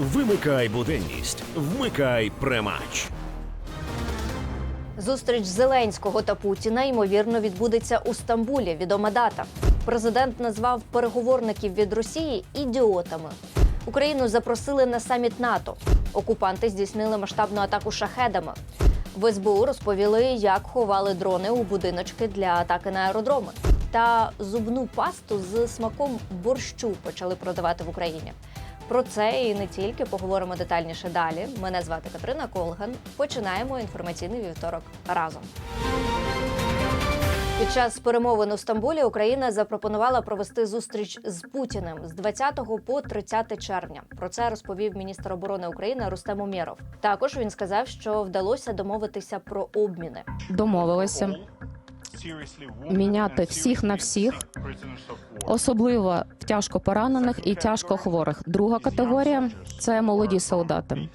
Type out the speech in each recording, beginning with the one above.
Вимикай буденність, вмикай премач. Зустріч Зеленського та Путіна ймовірно відбудеться у Стамбулі. Відома дата. Президент назвав переговорників від Росії ідіотами. Україну запросили на саміт НАТО. Окупанти здійснили масштабну атаку шахедами. В СБУ розповіли, як ховали дрони у будиночки для атаки на аеродроми. Та зубну пасту з смаком борщу почали продавати в Україні. Про це і не тільки поговоримо детальніше далі. Мене звати Катерина Колган. Починаємо інформаційний вівторок разом. Під час перемовин у Стамбулі Україна запропонувала провести зустріч з Путіним з 20 по 30 червня. Про це розповів міністр оборони України Рустем Умєров. Також він сказав, що вдалося домовитися про обміни. домовилися міняти всіх на всіх, особливо тяжко поранених і тяжко хворих. Друга категорія це молоді солдати,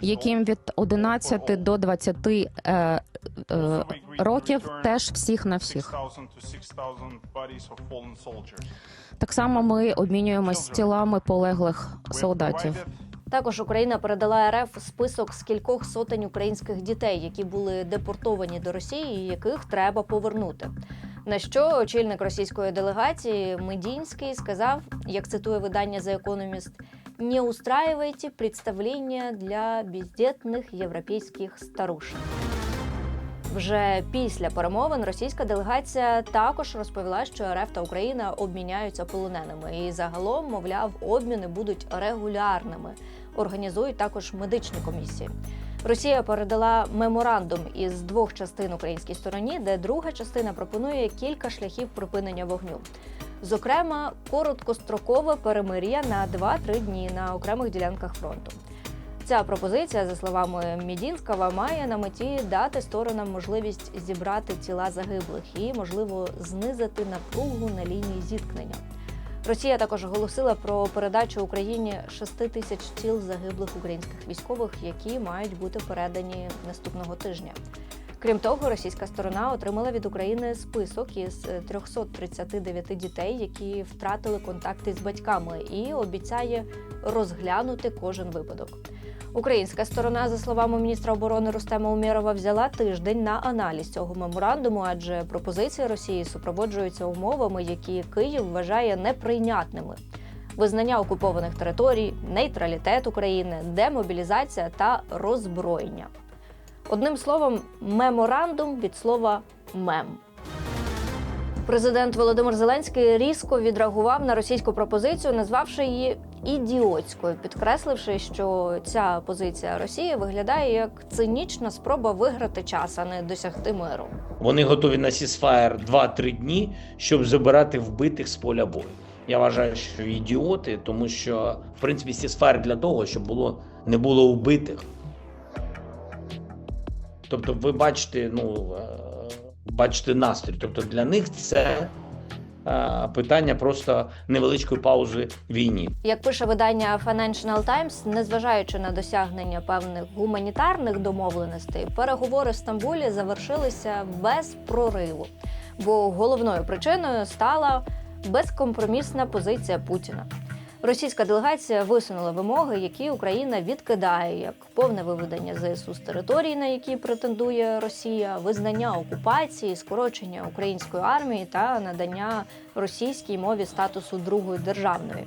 яким від 11 до 20 е, е, років теж всіх на всіх. Так само ми обмінюємось тілами полеглих солдатів. Також Україна передала РФ список з кількох сотень українських дітей, які були депортовані до Росії, і яких треба повернути. На що очільник російської делегації Медінський сказав, як цитує видання The Economist, «Не устраивайте представлення для бездетних європейських старушек». Вже після перемовин російська делегація також розповіла, що РФ та Україна обміняються полоненими, і загалом, мовляв, обміни будуть регулярними. Організують також медичні комісії. Росія передала меморандум із двох частин українській стороні, де друга частина пропонує кілька шляхів припинення вогню. Зокрема, короткострокове перемир'я на 2-3 дні на окремих ділянках фронту. Ця пропозиція, за словами Мідінського, має на меті дати сторонам можливість зібрати тіла загиблих і, можливо, знизити напругу на лінії зіткнення. Росія також оголосила про передачу Україні 6 тисяч тіл загиблих українських військових, які мають бути передані наступного тижня. Крім того, російська сторона отримала від України список із 339 дітей, які втратили контакти з батьками, і обіцяє розглянути кожен випадок. Українська сторона, за словами міністра оборони Рустема Умєрова, взяла тиждень на аналіз цього меморандуму, адже пропозиції Росії супроводжуються умовами, які Київ вважає неприйнятними: визнання окупованих територій, нейтралітет України, демобілізація та роззброєння. Одним словом, меморандум від слова мем. Президент Володимир Зеленський різко відреагував на російську пропозицію, назвавши її ідіотською, підкресливши, що ця позиція Росії виглядає як цинічна спроба виграти час, а не досягти миру. Вони готові на сісфаєр 2-3 дні, щоб забирати вбитих з поля бою. Я вважаю, що ідіоти, тому що в принципі сісфаєр для того, щоб було не було вбитих. Тобто, ви бачите, ну е, бачите настрій. Тобто для них це е, питання просто невеличкої паузи війні. Як пише видання Financial Times, незважаючи на досягнення певних гуманітарних домовленостей, переговори в Стамбулі завершилися без прориву, бо головною причиною стала безкомпромісна позиція Путіна. Російська делегація висунула вимоги, які Україна відкидає, як повне виведення ЗСУ з території, на які претендує Росія, визнання окупації, скорочення української армії та надання російській мові статусу другої державної.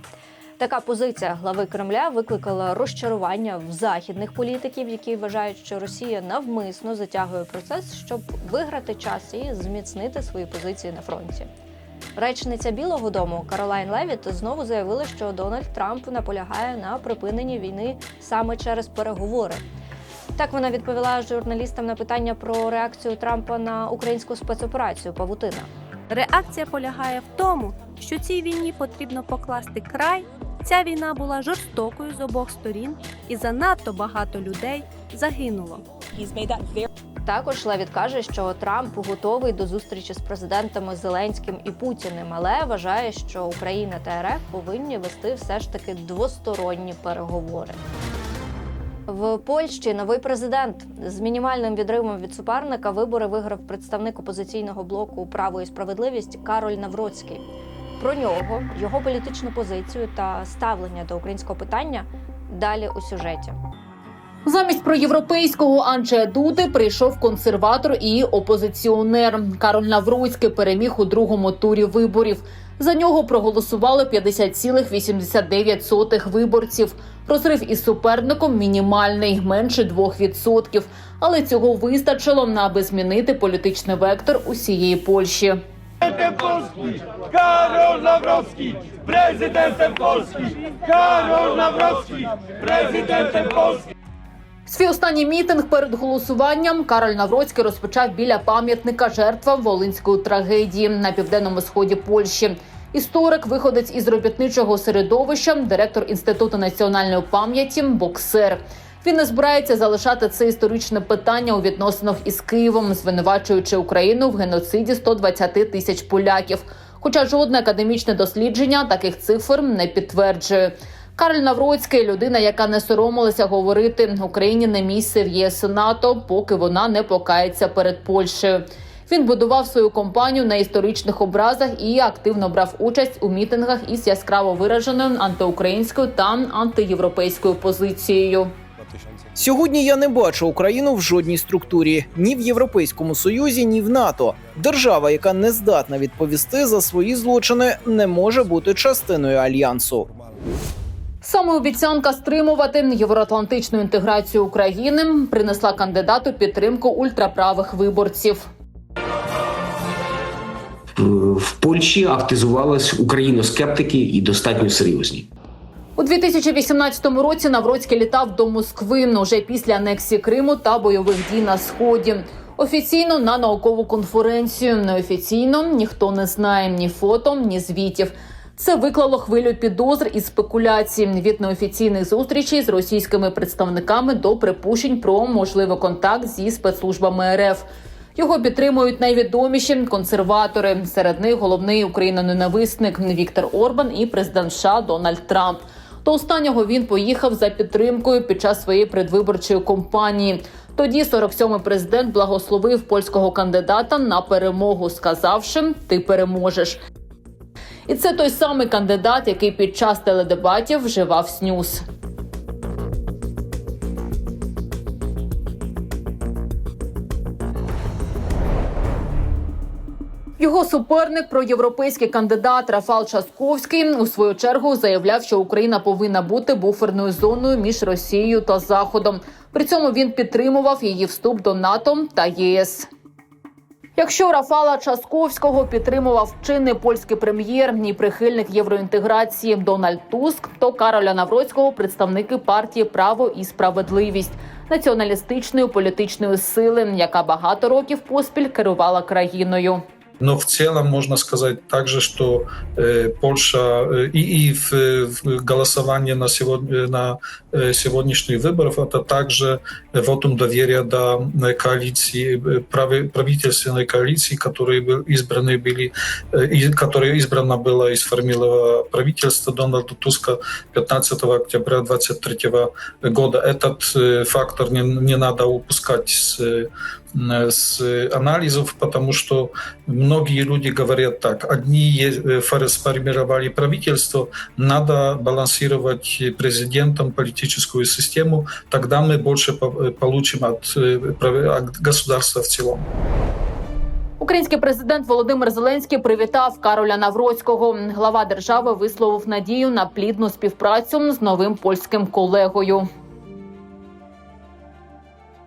Така позиція глави Кремля викликала розчарування в західних політиків, які вважають, що Росія навмисно затягує процес, щоб виграти час і зміцнити свої позиції на фронті. Речниця Білого Дому Каролайн Левіт знову заявила, що Дональд Трамп наполягає на припиненні війни саме через переговори. Так вона відповіла журналістам на питання про реакцію Трампа на українську спецоперацію Павутина. Реакція полягає в тому, що цій війні потрібно покласти край. Ця війна була жорстокою з обох сторін, і занадто багато людей загинуло. Також Левіт каже, що Трамп готовий до зустрічі з президентами Зеленським і Путіним, але вважає, що Україна та РФ повинні вести все ж таки двосторонні переговори. В Польщі новий президент з мінімальним відривом від суперника вибори виграв представник опозиційного блоку Право і справедливість Кароль Навроцький. Про нього, його політичну позицію та ставлення до українського питання далі у сюжеті. Замість проєвропейського Анджея Дуди прийшов консерватор і опозиціонер. Кароль Навроцький переміг у другому турі виборів. За нього проголосували 50,89 виборців. Розрив із суперником мінімальний менше 2%. Але цього вистачило, аби змінити політичний вектор усієї Польщі. Polski Karol Nawrocki! Prezydentem Polski Karol Nawrocki! Prezydentem Polski! Свій останній мітинг перед голосуванням Кароль Навроцький розпочав біля пам'ятника жертвам волинської трагедії на південному сході Польщі. Історик, виходець із робітничого середовища, директор інституту національної пам'яті, боксер. Він не збирається залишати це історичне питання у відносинах із Києвом, звинувачуючи Україну в геноциді 120 тисяч поляків. Хоча жодне академічне дослідження таких цифр не підтверджує. Кароль Навроцький людина, яка не соромилася говорити Україні не місце в ЄС НАТО, поки вона не покається перед Польщею. Він будував свою компанію на історичних образах і активно брав участь у мітингах із яскраво вираженою антиукраїнською та антиєвропейською позицією. Сьогодні я не бачу Україну в жодній структурі ні в Європейському Союзі, ні в НАТО. Держава, яка не здатна відповісти за свої злочини, не може бути частиною альянсу. Саме обіцянка стримувати євроатлантичну інтеграцію України принесла кандидату підтримку ультраправих виборців. в Польщі активізувались україноскептики і достатньо серйозні. У 2018 році Навроцький літав до Москви уже після анексії Криму та бойових дій на сході. Офіційно на наукову конференцію. Неофіційно ніхто не знає ні фото, ні звітів. Це виклало хвилю підозр і спекуляцій від неофіційних зустрічей з російськими представниками до припущень про можливий контакт зі спецслужбами РФ. Його підтримують найвідоміші консерватори. Серед них головний україноненависник Віктор Орбан і президент США Дональд Трамп. До останнього він поїхав за підтримкою під час своєї предвиборчої кампанії. Тоді 47-й президент благословив польського кандидата на перемогу, сказавши: Ти переможеш. І це той самий кандидат, який під час теледебатів вживав снюс. Його суперник, проєвропейський кандидат Рафал Часковський, у свою чергу заявляв, що Україна повинна бути буферною зоною між Росією та Заходом. При цьому він підтримував її вступ до НАТО та ЄС. Якщо Рафала Часковського підтримував чинний польський прем'єр і прихильник євроінтеграції Дональд Туск, то Кароля Навроцького представники партії Право і справедливість націоналістичної політичної сили, яка багато років поспіль керувала країною. Но в целом можно сказать также, что э, Польша э, и, и в, в голосование на, сегодня, на э, сегодняшних выборах это также вотум доверия до э, коалиции, э, прави- правительственной коалиции, которые избраны были, э, которая избрана была и сформировала правительство Дональда Туска 15 октября 2023 года. Этот э, фактор не, не надо упускать с, э, с анализов, потому что многие люди говорят так, одни е- фор- сформировали правительство, надо балансировать президентом политическую систему, тогда мы больше по- получим от, э, от государства в целом. Український президент Володимир Зеленський привітав Кароля Навроцького. Глава держави висловив надію на плідну співпрацю з новим польським колегою.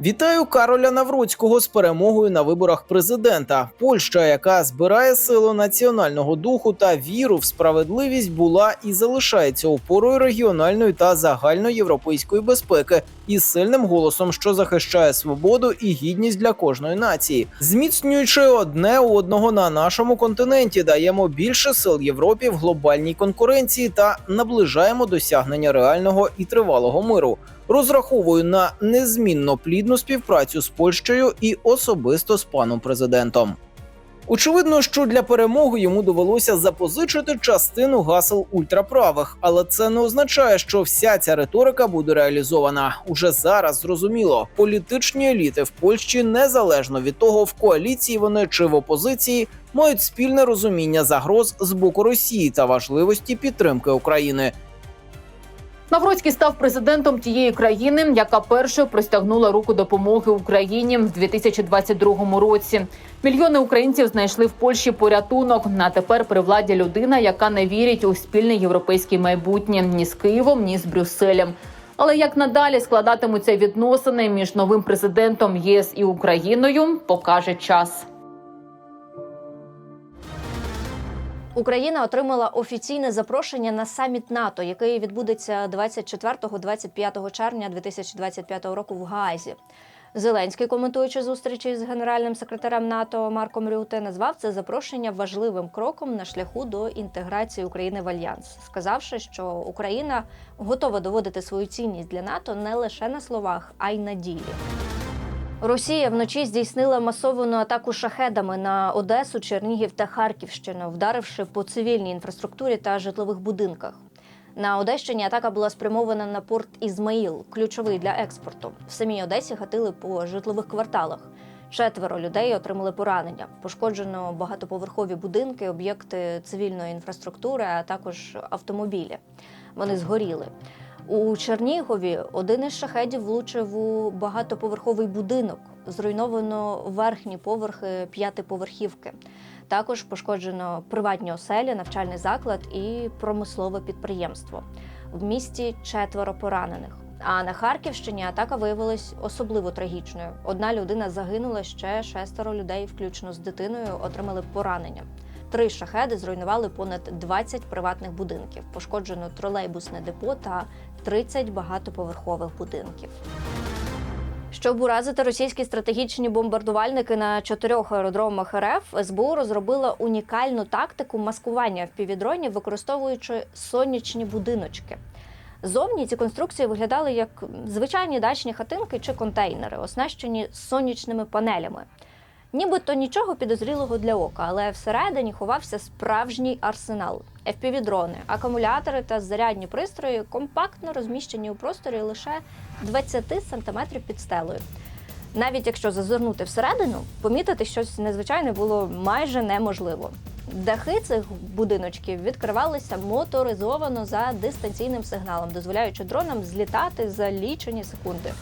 Вітаю Кароля Навроцького з перемогою на виборах президента. Польща, яка збирає силу національного духу та віру в справедливість, була і залишається опорою регіональної та загальноєвропейської безпеки із сильним голосом, що захищає свободу і гідність для кожної нації, зміцнюючи одне одного на нашому континенті, даємо більше сил Європі в глобальній конкуренції та наближаємо досягнення реального і тривалого миру. Розраховую на незмінно плідну співпрацю з Польщею і особисто з паном президентом. Очевидно, що для перемоги йому довелося запозичити частину гасел ультраправих, але це не означає, що вся ця риторика буде реалізована. Уже зараз зрозуміло, політичні еліти в Польщі незалежно від того, в коаліції вони чи в опозиції, мають спільне розуміння загроз з боку Росії та важливості підтримки України. Навроцький став президентом тієї країни, яка першою простягнула руку допомоги Україні в 2022 році. Мільйони українців знайшли в Польщі порятунок. На тепер при владі людина, яка не вірить у спільне європейське майбутнє ні з Києвом, ні з Брюсселем. Але як надалі складатимуться відносини між новим президентом ЄС і Україною, покаже час. Україна отримала офіційне запрошення на саміт НАТО, який відбудеться 24-25 червня 2025 року в Гаазі. Зеленський, коментуючи зустрічі з генеральним секретарем НАТО Марком Рюте, назвав це запрошення важливим кроком на шляху до інтеграції України в альянс, сказавши, що Україна готова доводити свою цінність для НАТО не лише на словах, а й на ділі. Росія вночі здійснила масовану атаку шахедами на Одесу, Чернігів та Харківщину, вдаривши по цивільній інфраструктурі та житлових будинках. На Одещині атака була спрямована на порт Ізмаїл, ключовий для експорту. В самій Одесі гатили по житлових кварталах. Четверо людей отримали поранення. Пошкоджено багатоповерхові будинки, об'єкти цивільної інфраструктури, а також автомобілі. Вони згоріли. У Чернігові один із шахедів влучив у багатоповерховий будинок. Зруйновано верхні поверхи п'ятиповерхівки. Також пошкоджено приватні оселі, навчальний заклад і промислове підприємство. В місті четверо поранених. А на Харківщині атака виявилась особливо трагічною. Одна людина загинула, ще шестеро людей, включно з дитиною, отримали поранення. Три шахеди зруйнували понад 20 приватних будинків. Пошкоджено тролейбусне депо та 30 багатоповерхових будинків. Щоб уразити російські стратегічні бомбардувальники на чотирьох аеродромах РФ, СБУ розробила унікальну тактику маскування впівдронів, використовуючи сонячні будиночки. Зовні ці конструкції виглядали як звичайні дачні хатинки чи контейнери, оснащені сонячними панелями. Нібито нічого підозрілого для ока, але всередині ховався справжній арсенал. FPV-дрони, акумулятори та зарядні пристрої компактно розміщені у просторі лише 20 см під стелею. Навіть якщо зазирнути всередину, помітити щось незвичайне було майже неможливо. Дахи цих будиночків відкривалися моторизовано за дистанційним сигналом, дозволяючи дронам злітати за лічені секунди.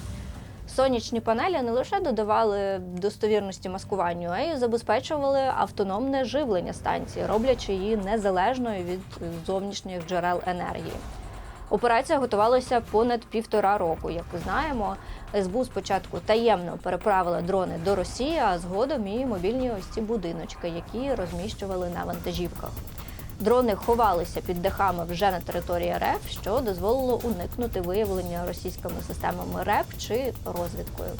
Сонячні панелі не лише додавали достовірності маскуванню, а й забезпечували автономне живлення станції, роблячи її незалежною від зовнішніх джерел енергії. Операція готувалася понад півтора року. Як ми знаємо, СБУ спочатку таємно переправила дрони до Росії, а згодом і мобільні ось ці будиночки, які розміщували на вантажівках. Дрони ховалися під дахами вже на території РФ, що дозволило уникнути виявлення російськими системами РЕП чи розвідкою.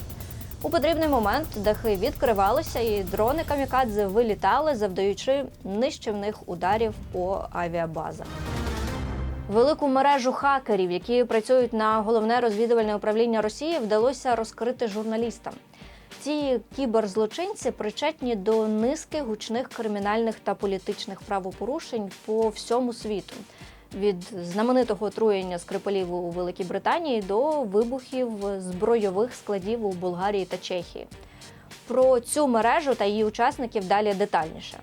У потрібний момент дахи відкривалися, і дрони камікадзе вилітали, завдаючи нищівних ударів по авіабазах. Велику мережу хакерів, які працюють на головне розвідувальне управління Росії, вдалося розкрити журналістам. Ці кіберзлочинці причетні до низки гучних кримінальних та політичних правопорушень по всьому світу. Від знаменитого отруєння скрипалів у Великій Британії до вибухів збройових складів у Болгарії та Чехії. Про цю мережу та її учасників далі детальніше.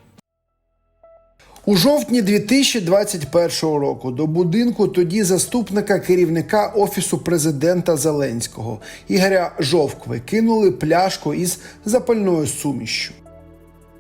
У жовтні 2021 року до будинку тоді заступника керівника офісу президента Зеленського Ігоря Жовкви кинули пляшку із запальною сумішчю.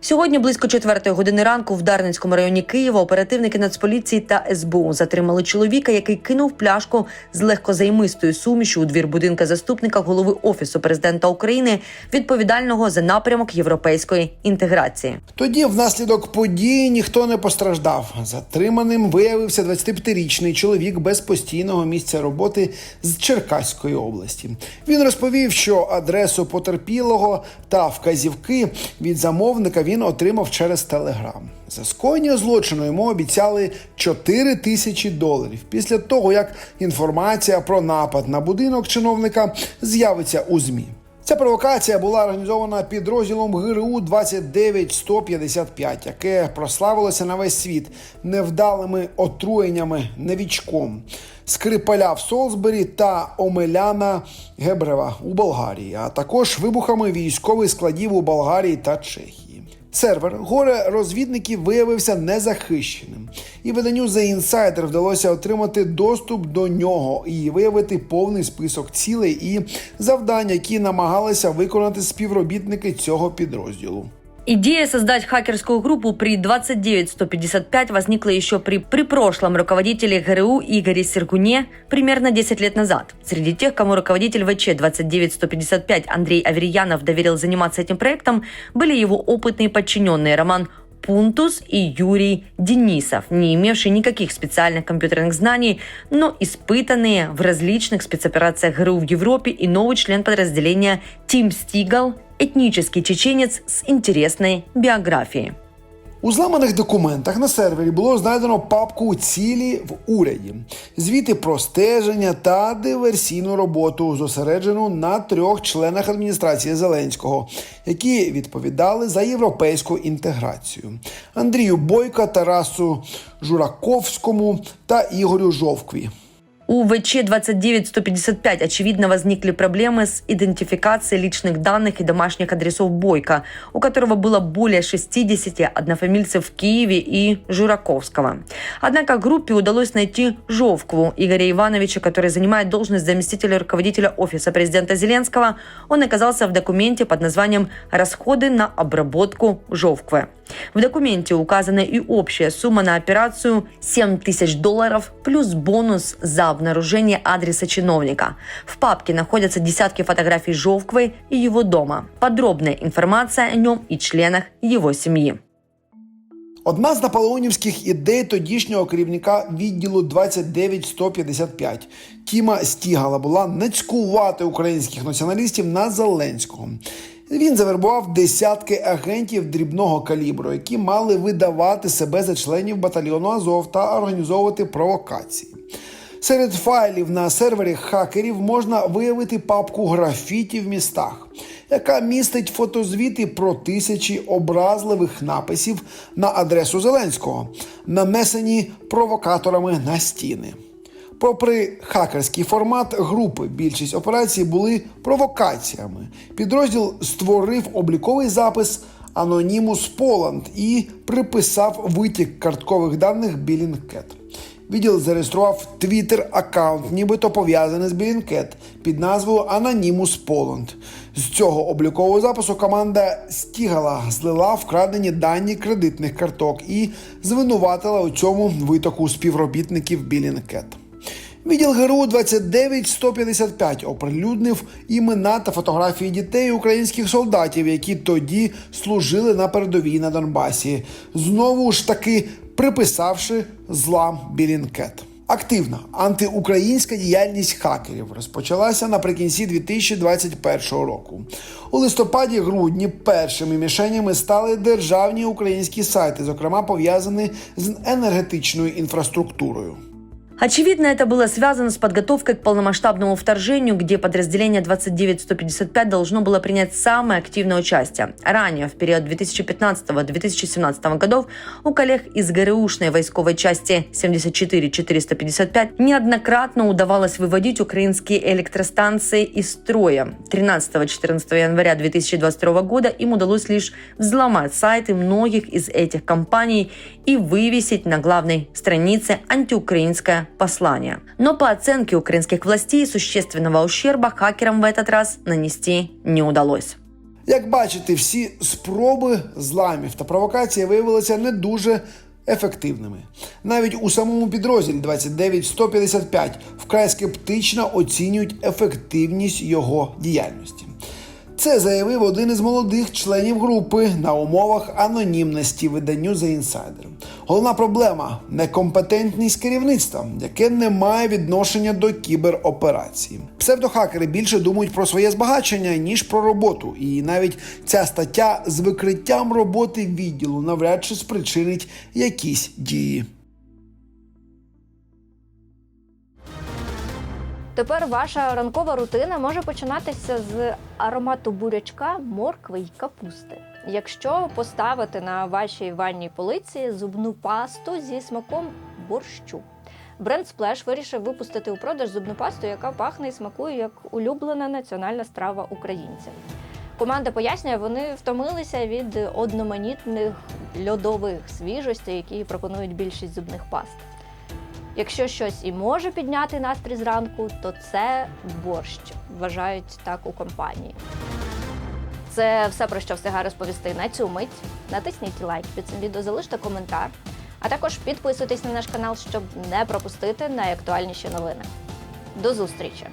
Сьогодні близько четвертої години ранку в Дарницькому районі Києва оперативники Нацполіції та СБУ затримали чоловіка, який кинув пляшку з легкозаймистою сумішю у двір будинка заступника голови офісу президента України, відповідального за напрямок європейської інтеграції. Тоді, внаслідок події, ніхто не постраждав. Затриманим виявився 25-річний чоловік без постійного місця роботи з Черкаської області. Він розповів, що адресу потерпілого та вказівки від замовника він отримав через телеграм. За скоєння злочину йому обіцяли 4 тисячі доларів після того, як інформація про напад на будинок чиновника з'явиться у змі. Ця провокація була організована підрозділом ГРУ 29155, яке прославилося на весь світ невдалими отруєннями новічком Скрипаля в Солсбері та Омеляна Гебрева у Болгарії, а також вибухами військових складів у Болгарії та Чехії. Сервер горе розвідників виявився незахищеним, і виданню The Insider вдалося отримати доступ до нього і виявити повний список цілей і завдань, які намагалися виконати співробітники цього підрозділу. Идея создать хакерскую группу при 29155 возникла еще при, при прошлом руководителе ГРУ Игоре Сергуне примерно 10 лет назад. Среди тех, кому руководитель ВЧ 29155 Андрей Аверьянов доверил заниматься этим проектом, были его опытные подчиненные Роман Пунтус и Юрий Денисов, не имевшие никаких специальных компьютерных знаний, но испытанные в различных спецоперациях ГРУ в Европе и новый член подразделения Тим Стигал, этнический чеченец с интересной биографией. У зламаних документах на сервері було знайдено папку цілі в уряді, звіти про стеження та диверсійну роботу, зосереджену на трьох членах адміністрації Зеленського, які відповідали за європейську інтеграцію: Андрію Бойка, Тарасу Жураковському та Ігорю Жовкві. У ВЧ-29-155 очевидно возникли проблемы с идентификацией личных данных и домашних адресов Бойко, у которого было более 60 однофамильцев в Киеве и Жураковского. Однако группе удалось найти Жовкву Игоря Ивановича, который занимает должность заместителя руководителя Офиса президента Зеленского. Он оказался в документе под названием «Расходы на обработку Жовквы». В документе указана и общая сумма на операцию 7 тысяч долларов плюс бонус за обнаружение адреса чиновника. В папке находятся десятки фотографий Жовквы и его дома. Подробная информация о нем и членах его семьи. Одна з наполеонівських ідей тодішнього керівника відділу 29155 Тіма Стігала була нацькувати українських націоналістів на Зеленського. Він завербував десятки агентів дрібного калібру, які мали видавати себе за членів батальйону Азов та організовувати провокації. Серед файлів на сервері хакерів можна виявити папку графіті в містах, яка містить фотозвіти про тисячі образливих написів на адресу Зеленського, нанесені провокаторами на стіни. Попри хакерський формат групи, більшість операцій були провокаціями. Підрозділ створив обліковий запис Anonymous Poland і приписав витік карткових даних Billingcat. Відділ зареєстрував твіттер аккаунт, нібито пов'язаний з Billingcat під назвою Anonymous Poland. З цього облікового запису команда Стігала злила вкрадені дані кредитних карток і звинуватила у цьому витоку співробітників Billingcat. Відділ ГРУ 29155 оприлюднив імена та фотографії дітей українських солдатів, які тоді служили на передовій на Донбасі, знову ж таки приписавши злам Білінкет. Активна антиукраїнська діяльність хакерів розпочалася наприкінці 2021 року. У листопаді-грудні першими мішенями стали державні українські сайти, зокрема пов'язані з енергетичною інфраструктурою. Очевидно, это было связано с подготовкой к полномасштабному вторжению, где подразделение 29155 должно было принять самое активное участие. Ранее, в период 2015-2017 годов, у коллег из ГРУшной войсковой части 74455 неоднократно удавалось выводить украинские электростанции из строя. 13-14 января 2022 года им удалось лишь взломать сайты многих из этих компаний и вывесить на главной странице антиукраинское послание. Но по оценке украинских властей существенного ущерба хакерам в этот раз нанести не удалось. Як бачите, всі спроби зламів та провокацій виявилися не дуже ефективними. Навіть у самому підрозділі 29155 вкрай скептично оцінюють ефективність його діяльності. Це заявив один із молодих членів групи на умовах анонімності виданню The Insider. Головна проблема некомпетентність керівництва, яке не має відношення до кібероперації. Псевдохакери більше думають про своє збагачення ніж про роботу, і навіть ця стаття з викриттям роботи відділу навряд чи спричинить якісь дії. Тепер ваша ранкова рутина може починатися з аромату бурячка, моркви й капусти. Якщо поставити на вашій ванній полиці зубну пасту зі смаком борщу. Бренд Splash вирішив випустити у продаж зубну пасту, яка пахне і смакує як улюблена національна страва українців. Команда пояснює, вони втомилися від одноманітних льодових свіжостей, які пропонують більшість зубних паст. Якщо щось і може підняти настрій зранку, то це борщ, вважають так у компанії. Це все про що встигаю розповісти на цю мить. Натисніть лайк під цим відео, залиште коментар, а також підписуйтесь на наш канал, щоб не пропустити найактуальніші новини. До зустрічі!